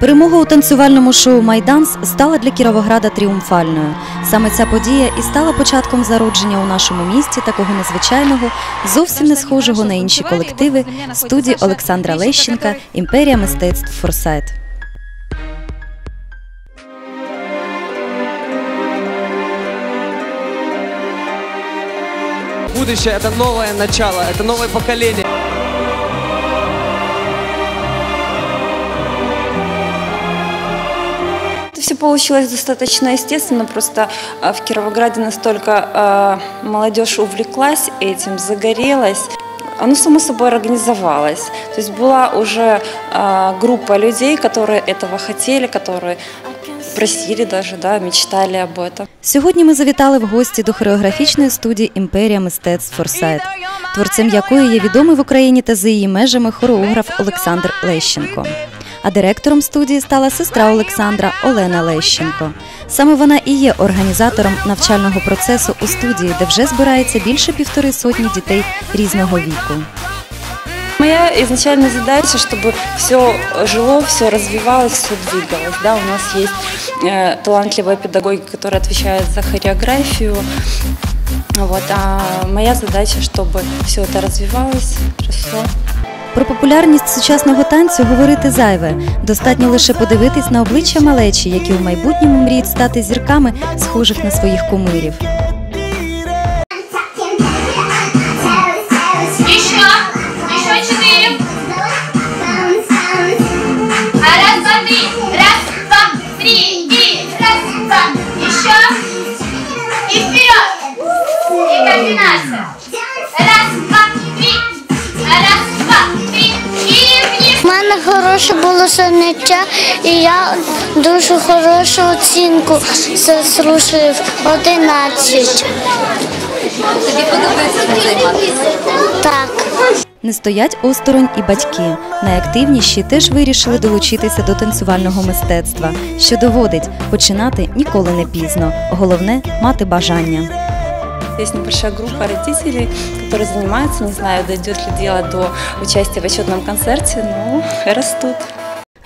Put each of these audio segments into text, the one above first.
Перемога у танцювальному шоу Майданс стала для Кіровограда тріумфальною. Саме ця подія і стала початком зародження у нашому місті такого незвичайного, зовсім не схожого на інші колективи студії Олександра Лещенка Імперія мистецтв Форсайт. Будущее это новое начало, это новое поколение. получилось достаточно естественно, просто а, в Кировограде настолько а, молодежь увлеклась этим, загорелась. Оно само собой организовалось. То есть была уже а, группа людей, которые этого хотели, которые просили даже, да, мечтали об этом. Сьогодні ми завітали в гості до хореографічної студії Імперія мистецтв Форсайт, творцем якої є відомий в Україні та за її межами хореограф Олександр Лещенко. А директором студії стала сестра Олександра Олена Лещенко. Саме вона і є організатором навчального процесу у студії, де вже збирається більше півтори сотні дітей різного віку. Моя изначальная задача, чтобы все жило, все развивалось, все двигалось. Да, у нас есть э, талантливые педагоги, которые отвечают за хореографию. Вот, а моя задача, чтобы все это развивалось, росло. Про популярність сучасного танцю говорити зайве. Достатньо лише подивитись на обличчя малечі, які в майбутньому мріють стати зірками, схожих на своїх кумирів. Раз, два, хороше було заняття, і я дуже хорошу оцінку заслужив 11. Тобі подобається цим займатися? Так. Не стоять осторонь і батьки. Найактивніші теж вирішили долучитися до танцювального мистецтва, що доводить починати ніколи не пізно. Головне мати бажання. Есть небольшая группа родителей, которые занимаются, не знаю, дойдет ли дело до участия в отчетном концерте, но растут.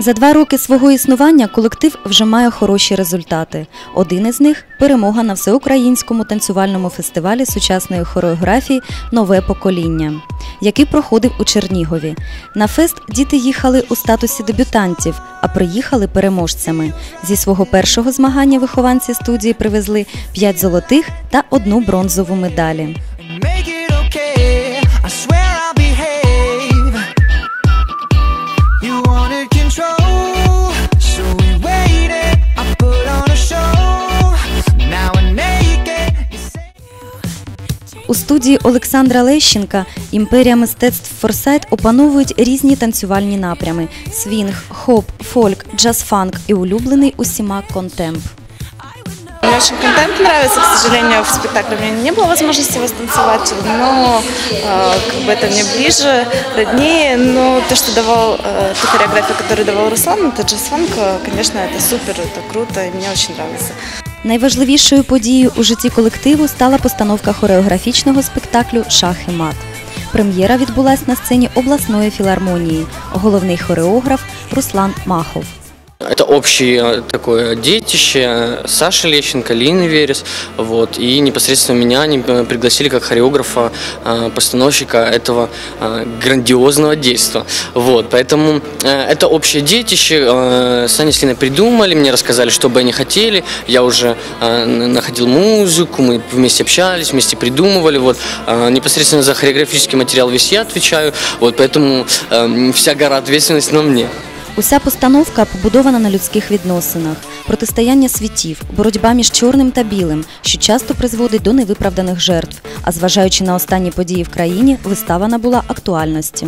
За два роки свого існування колектив вже має хороші результати. Один із них перемога на всеукраїнському танцювальному фестивалі сучасної хореографії Нове покоління, який проходив у Чернігові. На фест діти їхали у статусі дебютантів, а приїхали переможцями. Зі свого першого змагання вихованці студії привезли 5 золотих та одну бронзову медалі. студії Олександра Лещенка імперія мистецтв Форсайт опановують різні танцювальні напрями: свінг, хоп, фольк, джаз-фанк і улюблений усіма контемп. Мне очень контент нравится, к сожалению, в спектакле у меня не было возможности его станцевать, но э, как бы это мне ближе, роднее, но то, что давал, э, ту хореографию, которую давал Руслан, это джаз-фанк, э, конечно, это супер, это круто, и мне очень нравится. Найважливішою подією у житті колективу стала постановка хореографічного спектаклю Шах і мат. Прем'єра відбулась на сцені обласної філармонії. Головний хореограф Руслан Махов. Это общее такое детище. Саши Лещенко, Лины Верес, вот, и непосредственно меня они э, пригласили как хореографа, э, постановщика этого э, грандиозного действа, вот, поэтому это общее детище, Саня с Линой придумали, мне рассказали, что бы они хотели, я уже находил музыку, мы вместе общались, вместе придумывали, вот, непосредственно за хореографический материал весь я отвечаю, вот, поэтому вся гора ответственности на мне. Уся постановка побудована на людських відносинах, протистояння світів, боротьба між чорним та білим, що часто призводить до невиправданих жертв. А зважаючи на останні події в країні, вистава набула актуальності.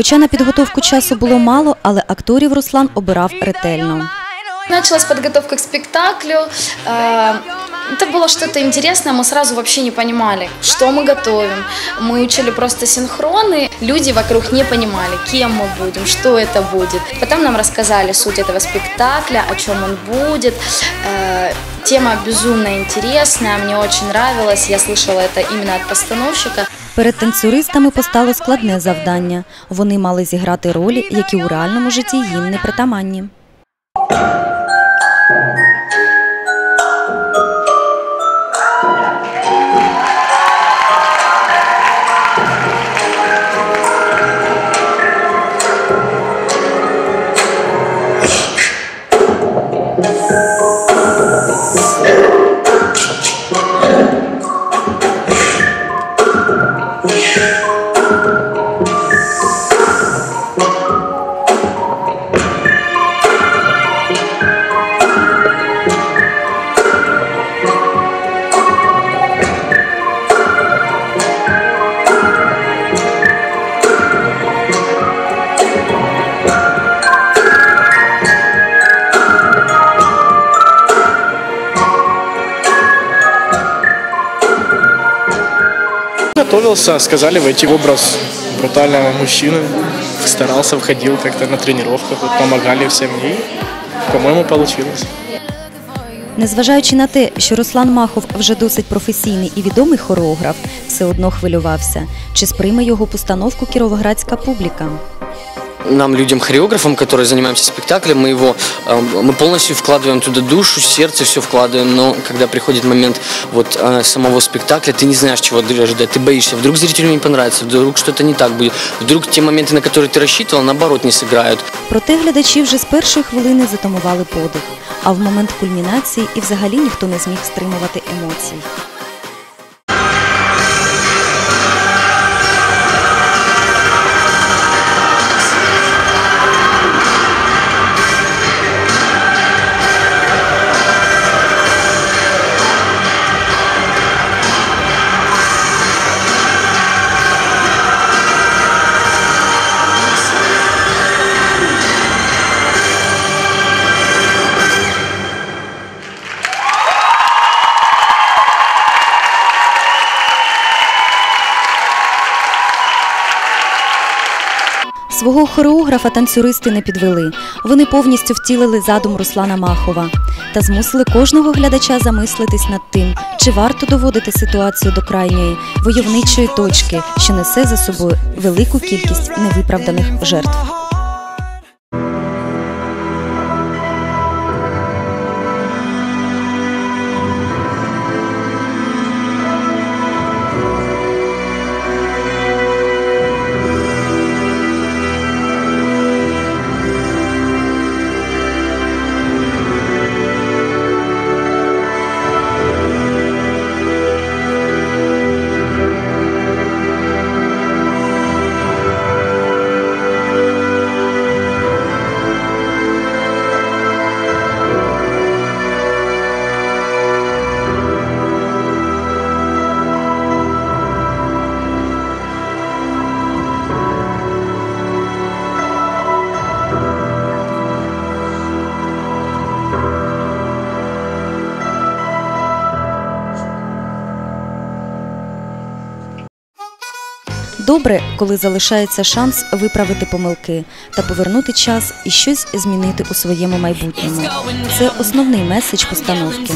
Хоча на підготовку часу було мало, але акторів Руслан обирав ретельно. Началась подготовка к спектаклю. Это было что-то интересное, мы сразу вообще не понимали, что мы готовим. Мы учили просто синхроны, люди вокруг не понимали, кем мы будем, что это будет. Потом нам рассказали суть этого спектакля, о чем он будет. Тема безумно интересная, мне очень нравилась, я слышала это именно от постановщика. Перед танцюристами постало складне завдання. Вони мали зіграти ролі, які у реальному житті їм не притаманні. Готовился, сказали войти в образ брутального мужчины. Старался, входил как-то на тренировках, помогали всем и, по-моему, получилось. Незважаючи на те, що Руслан Махов вже досить професійний і відомий хореограф, все одно хвилювався, чи сприйме його постановку кіровоградська публіка Нам, людям-хореографам, которые занимаемся спектаклем, мы его э, мы полностью вкладываем туда душу, сердце, все вкладываем, но когда приходит момент вот э, самого спектакля, ты не знаешь, чего ожидать, ты боишься, вдруг зрителю не понравится, вдруг что-то не так будет, вдруг те моменты, на которые ты рассчитывал, наоборот, не сыграют. Проте глядачі вже з першої хвилини затамували подих, а в момент кульмінації і взагалі ніхто не зміг стримувати емоцій. Свого хореографа танцюристи не підвели. Вони повністю втілили задум Руслана Махова та змусили кожного глядача замислитись над тим, чи варто доводити ситуацію до крайньої войовничої точки, що несе за собою велику кількість невиправданих жертв. Добре, коли залишається шанс виправити помилки та повернути час і щось змінити у своєму майбутньому. Це основний меседж постановки.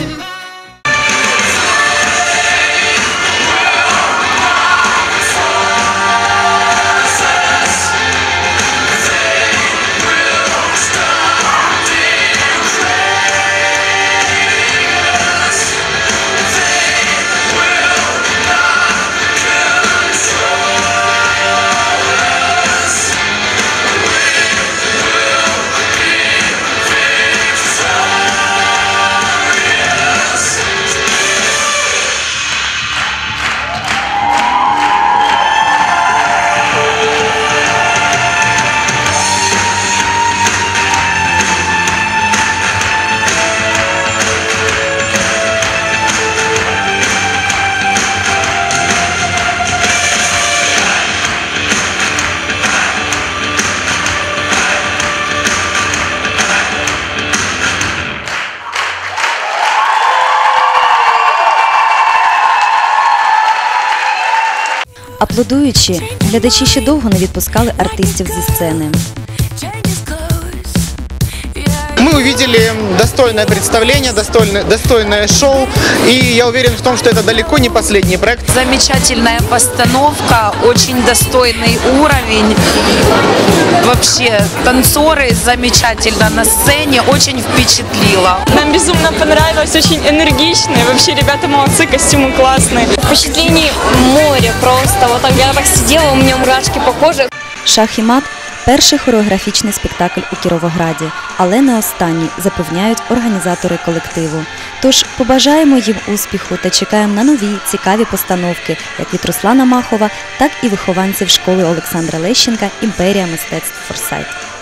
Аплодуючи, глядачі ще довго не відпускали артистів зі сцени. Мы увидели достойное представление, достойное, достойное шоу, и я уверен в том, что это далеко не последний проект. Замечательная постановка, очень достойный уровень. Вообще, танцоры замечательно на сцене, очень впечатлило. Нам безумно понравилось, очень энергичные. Вообще, ребята молодцы, костюмы классные. Впечатлений море просто. Вот так я так сидела, у меня мурашки по коже. Шах і мат перший хореографічний спектакль у Кіровограді, але не останній, запевняють організатори колективу. Тож побажаємо їм успіху та чекаємо на нові цікаві постановки, як від Руслана Махова, так і вихованців школи Олександра Лещенка Імперія мистецтв Форсайт.